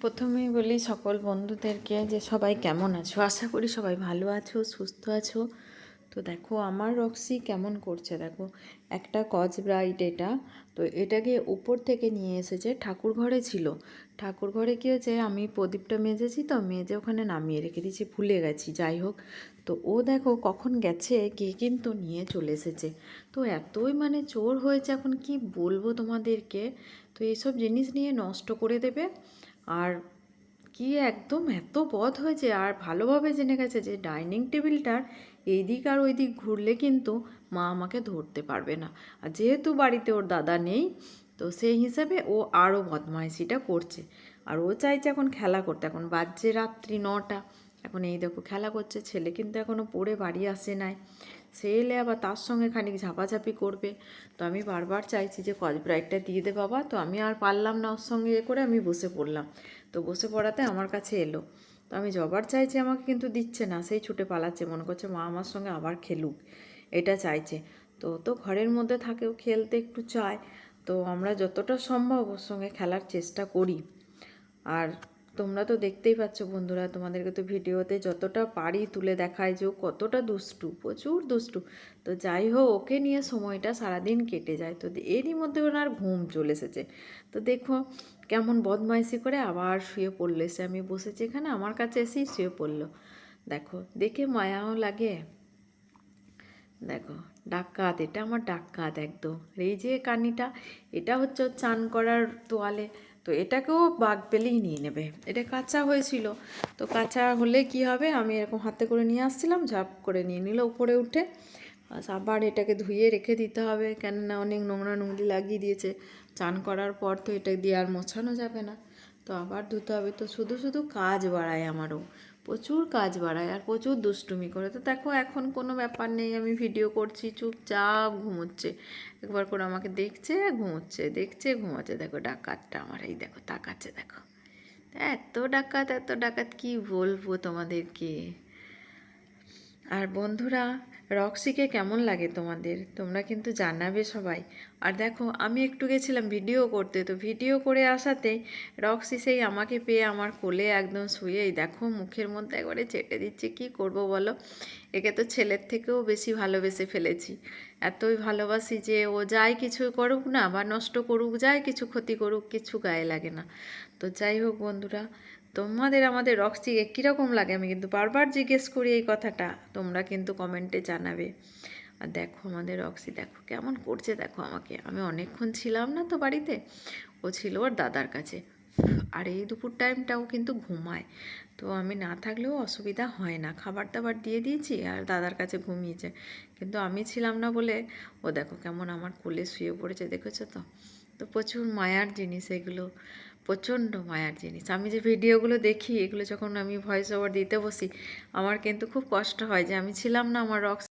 প্রথমেই বলি সকল বন্ধুদেরকে যে সবাই কেমন আছো? আশা করি সবাই ভালো আছো, সুস্থ আছো। তো দেখো, আমার রক্সি কেমন করছে দেখো? একটা কজ ব্রাইট এটা। তো এটাকে উপর থেকে নিয়ে এসেছে, ঠাকুর ঘরে ছিল। ঠাকুর ঘরে কী হয়েছে আমি প্রদীপটা মেজেছি তো মেজে ওখানে নামিয়ে রেখে দিয়েছি, ভুলে গেছি, যাই হোক। তো ও দেখো কখন গেছে, কে কিন্তু নিয়ে চলে এসেছে। তো এতই মানে চোর হয়েছে এখন, কি বলব তোমাদেরকে? তো এইসব জিনিস নিয়ে নষ্ট করে দেবে। আর কি একদম এত পথ হয়েছে, আর ভালোভাবে জেনে গেছে যে ডাইনিং টেবিলটার এই দিক আর ওই দিক ঘুরলে কিন্তু মা আমাকে ধরতে পারবে না। আর যেহেতু বাড়িতে ওর দাদা নেই, তো সেই হিসাবে ও আরও বদমাইশিটা করছে। আর ও চাইছে এখন খেলা করতে। এখন বাজছে রাত্রি নটা। এখন এই দেখো খেলা করছে, ছেলে কিন্তু এখনও পড়ে বাড়ি আসে নাই। সে এলে আবার তার সঙ্গে খানিক ঝাপাঝাপি করবে। তো আমি বারবার চাইছি যে কজ ব্রাইটটা দিয়ে দে বাবা, তো আমি আর পারলাম না ওর সঙ্গে এ করে আমি বসে পড়লাম। তো বসে পড়াতে আমার কাছে এলো। তো আমি জবার চাইছি আমাকে কিন্তু দিচ্ছে না, সেই ছুটে পালাচ্ছে, মনে করছে মা আমার সঙ্গে আবার খেলুক, এটা চাইছে। তো তো ঘরের মধ্যে থাকেও খেলতে একটু চায়। তো আমরা যতটা সম্ভব ওর সঙ্গে খেলার চেষ্টা করি। আর তোমরা তো দেখতেই পাচ্ছ বন্ধুরা, তোমাদেরকে তো ভিডিওতে যতটা পারি তুলে দেখায় যে ও কতটা দুষ্টু, প্রচুর দুষ্টু। তো যাই হোক, ওকে নিয়ে সময়টা সারাদিন কেটে যায়। তো এরই মধ্যে ওনার ঘুম চলে এসেছে। তো দেখো কেমন বদমাইশি করে আবার শুয়ে পড়ল। এসে আমি বসেছি এখানে, আমার কাছে এসেই শুয়ে পড়ল। দেখো, দেখে মায়াও লাগে। দেখো ডাক্কাত এটা আমার ডাক্কাত একদম। এই যে কানিটা, এটা হচ্ছে চান করার তোয়ালে। তো এটাকেও বাঘ পেলেই নিয়ে নেবে। এটা কাঁচা হয়েছিল। তো কাঁচা হলে কি হবে? আমি এরকম হাতে করে নিয়ে আসছিলাম, ঝাপ করে নিয়ে নিল উপরে উঠে। আবার এটাকে ধুয়ে রেখে দিতে হবে, কেননা অনেক নোংরা নোংরি লাগিয়ে দিয়েছে। চান করার পর তো এটা দিয়ে আর মোছানো যাবে না। তো আবার ধুতে হবে। তো শুধু শুধু কাজ বাড়ায় আমারও। প্রচুর কাজ বাড়ায় আর প্রচুর দুষ্টুমি করে। তো দেখো এখন কোনো ব্যাপার নেই, আমি ভিডিও করছি, চুপচাপ ঘুমোচ্ছে। একবার করে আমাকে দেখছে, ঘুমোচ্ছে, দেখছে, ঘুমাচ্ছে। দেখো ডাকাতটা আমার, এই দেখো তাকাচ্ছে, দেখো। এত ডাকাত এত ডাকাত, কি বলব তোমাদেরকে? আর বন্ধুরা রক্সিকে কেমন লাগে তোমাদের? তোমরা কিন্তু জানাবে সবাই। আর দেখো, আমি একটু গেছিলাম ভিডিও করতে, তো ভিডিও করে আসাতে রক্সি সেই আমাকে পেয়ে আমার কোলে একদম শুয়েই দেখো, মুখের মধ্যে একবারে চেটে দিচ্ছে, কি করব বলো? একে তো ছেলের থেকেও বেশি ভালোবেসে ফেলেছি। এতই ভালোবাসি যে ও যাই কিছু করুক না, বা নষ্ট করুক, যাই কিছু ক্ষতি করুক, কিছু গায়ে লাগে না। তো যাই হোক বন্ধুরা তোমাদের আমাদের রক্সিকে কীরকম লাগে? আমি কিন্তু বারবার জিজ্ঞেস করি এই কথাটা। তোমরা কিন্তু কমেন্টে জানাবে। আর দেখো আমাদের রক্সি দেখো কেমন করছে। দেখো আমাকে। আমি অনেকক্ষণ ছিলাম না তো বাড়িতে। ও ছিল ওর দাদার কাছে। আর এই দুপুর টাইমটাও কিন্তু ঘুমায়। তো আমি না থাকলেও অসুবিধা হয় না। খাবার দাবার দিয়ে দিয়েছি আর দাদার কাছে ঘুমিয়েছে। কিন্তু আমি ছিলাম না বলে, ও দেখো কেমন আমার কোলে শুয়ে পড়েছে, দেখেছ তো? তো প্রচুর মায়ার জিনিস এগুলো, প্রচণ্ড মায়ার জিনিস। আমি যে ভিডিওগুলো দেখি, এগুলো যখন আমি ভয়েস ওভার দিতে বসি, আমার কিন্তু খুব কষ্ট হয় যে আমি ছিলাম না আমার রক্স